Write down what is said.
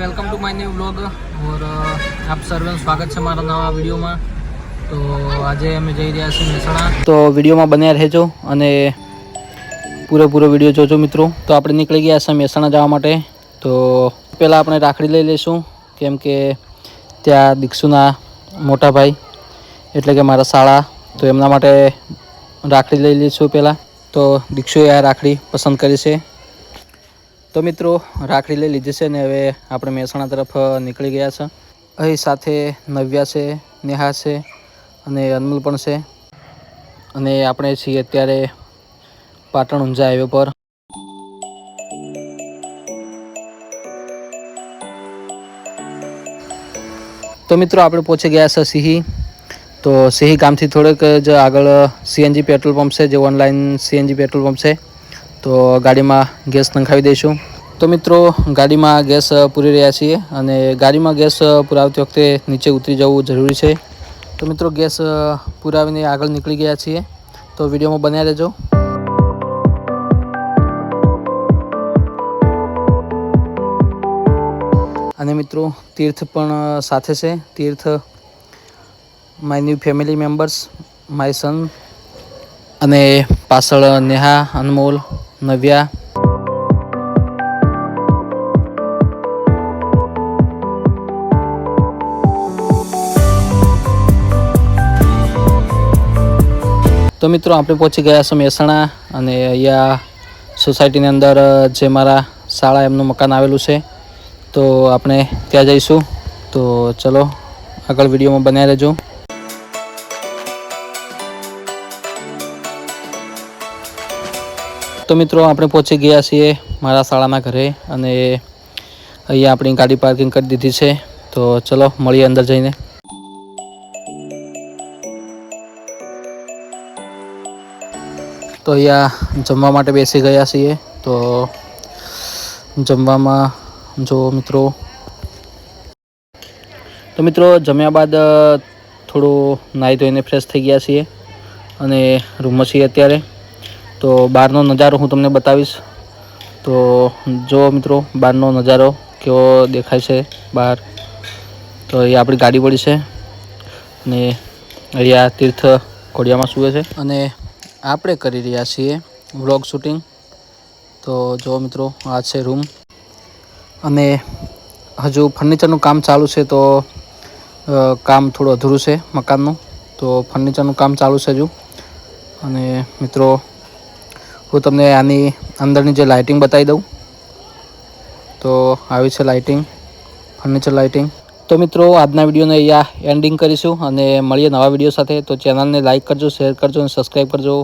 welcome to my new blog और અ, આપ સર્વેનું સ્વાગત છે મારા નવા વિડીયોમાં તો આજે અમે જઈ રહ્યા છીએ મહેસાણા તો વિડીયોમાં બન્યા રહેજો અને પૂરેપૂરો વિડીયો જોજો મિત્રો તો આપણે નીકળી ગયા છીએ મહેસાણા જવા માટે તો પહેલાં આપણે રાખડી લઈ લઈશું કેમ કે ત્યાં દીક્ષુના મોટા ભાઈ એટલે કે મારા શાળા તો એમના માટે રાખડી લઈ લઈશું પહેલાં તો દીક્ષુએ આ રાખડી પસંદ કરી છે તો મિત્રો, રાખડી લઈ લીધી છે ને હવે આપણે મહેસાણા તરફ નીકળી ગયા છે. અહીં સાથે નવ્યા છે, નેહા છે અને અનમોલ પણ છે. અને આપણે છીએ અત્યારે પાટણ ઊંઝા હાઈવે પર. તો મિત્રો, આપણે પહોંચી ગયા છે સિંહી. તો સિંહી ગામથી થોડેક જ આગળ સીએનજી પેટ્રોલ પંપ છે, જે ઓનલાઈન સીએનજી પેટ્રોલ પંપ છે. તો ગાડીમાં ગેસ નંખાવી દઈશું. તો મિત્રો, ગાડીમાં ગેસ પૂરી રહ્યા છીએ અને ગાડીમાં ગેસ પુરાવતી વખતે નીચે ઉતરી જવું જરૂરી છે. તો મિત્રો, ગેસ પુરાવીને આગળ નીકળી ગયા છીએ. તો વિડીયોમાં બન્યા રહેજો. અને મિત્રો, તીર્થ પણ સાથે છે. Tirth, my new family members, my son અને પાછળ નેહા અનમોલ નવ્યા. તો મિત્રો, આપણે પહોંચી ગયા છે મહેસાણા અને અહીંયા સોસાયટીની અંદર જે મારા શાળા એમનું મકાન આવેલું છે, તો આપણે ત્યાં જઈશું. તો ચલો, આગળ વિડીયોમાં બનાવી રહેજો. તો મિત્રો આપણે પહોંચી ગયા છીએ મારા શાળાના ઘરે અને અહીંયા આપણી ગાડી પાર્કિંગ કરી દીધી છે. તો ચલો મળીએ અંદર જઈને. તો અહીંયા જમવા માટે બેસી ગયા છીએ. તો જમવામાં જો મિત્રો તો મિત્રો જમ્યા બાદ થોડું નાહી ધોઈને ફ્રેશ થઈ ગયા છીએ અને રૂમમાં છીએ અત્યારે. તો બહારનો નજારો હું તમને બતાવીશ. તો જો મિત્રો બહારનો નજારો કેવો દેખાય છે બહાર, તો એ આપણી ગાડી પડી છે અને અહીંયા તીર્થ કોડિયામાં સૂવે છે. અને આપણે કરી રહ્યા છીએ વ્લોગ શૂટિંગ. તો જો મિત્રો, આ છે રૂમ. અને હજુ ફર્નિચરનું કામ ચાલુ છે તો કામ થોડું અધૂરું છે મકાનનું. તો ફર્નિચરનું કામ ચાલુ છે હજુ. અને મિત્રો હું તમને આની અંદરની જે લાઇટિંગ બતાવી દઉં. તો આવી છે લાઇટિંગ ફર્નિચર લાઇટિંગ તો મિત્રો, આજના વિડીયોને અહીંયા એન્ડિંગ કરીશું અને મળીએ નવા વીડિયો સાથે. તો ચેનલને લાઇક કરજો શેર કરજો અને સબસ્ક્રાઈબ કરજો.